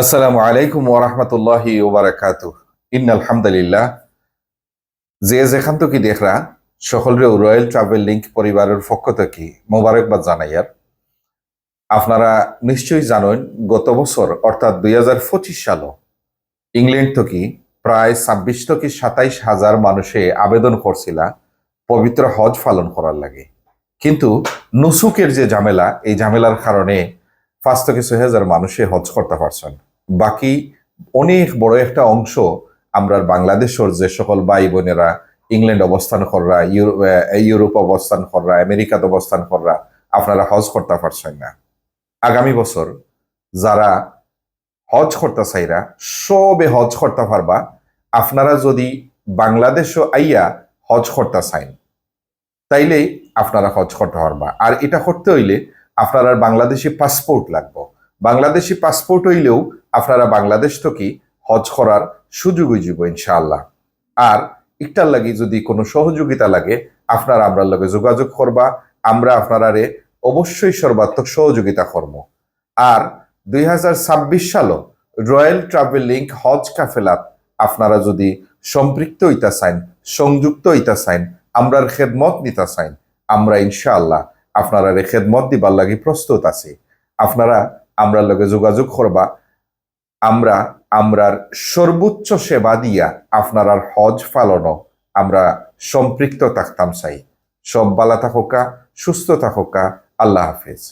আসসালামু আলাইকুম ওরহমতুল্লাহি ওবরাকাত ইন যে যেখান থেকে দেখরা, সকলরে রয়্যাল ট্রাভেল লিঙ্ক পরিবারের পক্ষ থেকে মোবারকবাদ জানাইয়ার আপনারা নিশ্চয়ই জানেন, গত বছর, অর্থাৎ দুই হাজার পঁচিশ সাল, ইংল্যান্ড থেকে প্রায় ছাব্বিশ থেকে সাতাইশ হাজার মানুষে আবেদন করছিল পবিত্র হজ পালন করার লাগে। কিন্তু নুসুকের যে ঝামেলা, এই ঝামেলার কারণে পাঁচ থেকে ছয় হাজার মানুষে হজ করতে পারছেন। বাকি অনেক বড় একটা অংশ আমরা বাংলাদেশের যে সকল ভাই বোনেরা ইংল্যান্ড অবস্থান কররা, ইউরো- ইউরোপ অবস্থান কররা, আমেরিকাতে অবস্থান কররা, আপনারা হজ করতে পারছেন না। আগামী বছর যারা হজ করতে চাইরা সবে হজ করতে পারবা, আপনারা যদি বাংলাদেশও আইয়া হজ করতে চাইন তাইলে আপনারা হজ করতে পারবা। আর এটা করতে হইলে আপনারা বাংলাদেশি পাসপোর্ট লাগবে। বাংলাদেশি পাসপোর্ট হইলেও আপনারা বাংলাদেশ থেকে হজ করার সুযোগ হইব ইনশাআল্লাহ। আর একটার লাগি যদি কোনো সহযোগিতা লাগে, আপনারা আমরা লগে যোগাযোগ করবা, আমরা আপনারারে অবশ্যই সর্বাত্মক সহযোগিতা করব আর দুই হাজার ছাব্বিশ সালও রয়্যাল ট্রাভেল লিঙ্ক হজ কাফেলাত আপনারা যদি সম্পৃক্ত হইতা চাইন সংযুক্ত হইতা চাইন আমরার খেদমত নিতা চাইন আমরা ইনশাআল্লাহ আপনারা খেদমত দিবার লাগি প্রস্তুত আছি। আপনারা আমরা লগে যোগাযোগ করবা। আমরা, আমরার সর্বোচ্চ সেবা দিয়া আপনার হজ পালনও আমরা সম্পৃক্ত থাকতাম চাই। সব বালা থাকোকা, সুস্থ থাকোকা। আল্লাহ হাফেজ।